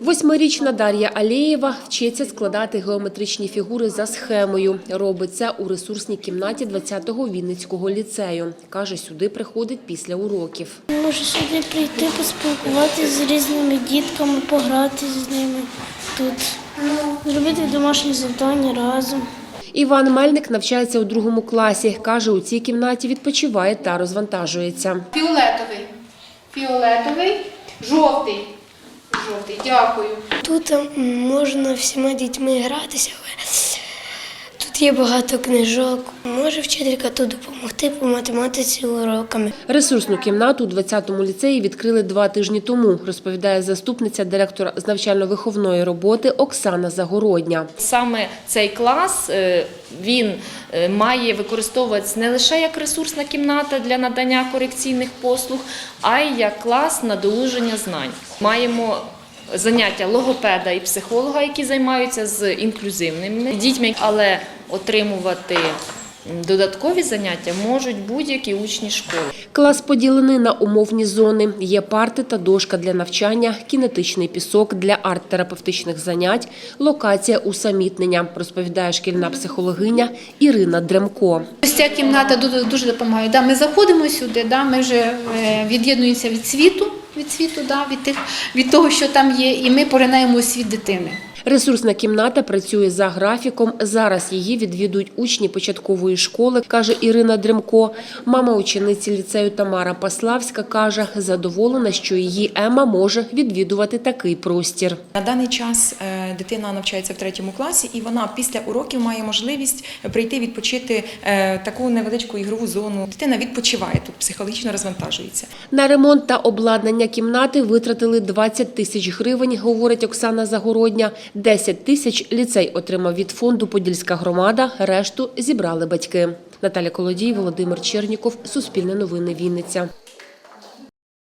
Восьмирічна Дар'я Алєєва вчиться складати геометричні фігури за схемою. Робить це у ресурсній кімнаті 20-го Вінницького ліцею. Каже, сюди приходить після уроків. Можу сюди прийти, поспілкуватися з різними дітками, пограти з ними тут, зробити домашні завдання разом. Іван Мельник навчається у другому класі. Каже, у цій кімнаті відпочиває та розвантажується. Фіолетовий. Фіолетовий. Жовтий. Жовтий. Дякую. Тут м, можна всіма дітьми гратися, але тут є багато книжок. Може вчителька тут допомогти по математиці уроками. Ресурсну кімнату у 20-му ліцеї відкрили два тижні тому, розповідає заступниця директора з навчально-виховної роботи Оксана Загородня. Саме цей клас е, він е, має використовуватися не лише як ресурсна кімната для надання корекційних послуг, а й як клас надолуження знань. Маємо заняття логопеда і психолога, які займаються з інклюзивними дітьми, але отримувати додаткові заняття можуть будь-які учні школи. Клас поділений на умовні зони. Є парти та дошка для навчання, кінетичний пісок для арт-терапевтичних занять, локація усамітнення, розповідає шкільна психологиня Ірина Дремко. Ось ця кімната дуже, дуже допомагає. Да, ми заходимо сюди, ми вже е, від'єднуємося від світу, від світу, да, від, тих, від того, що там є, і ми поринаємо у світ дитини. Ресурсна кімната працює за графіком. Зараз її відвідують учні початкової школи, каже Ірина Дремко. Мама учениці ліцею Тамара Паславська каже, задоволена, що її Ема може відвідувати такий простір. На даний час е, дитина навчається в третьому класі, і вона після уроків має можливість прийти відпочити е, таку невеличку ігрову зону. Дитина відпочиває тут, психологічно розвантажується. На ремонт та обладнання кімнати витратили 20 тисяч гривень, говорить Оксана Загородня. 10 тисяч ліцей отримав від фонду Подільська громада, решту зібрали батьки. Наталя Колодій, Володимир Черніков, Суспільне новини Вінниця.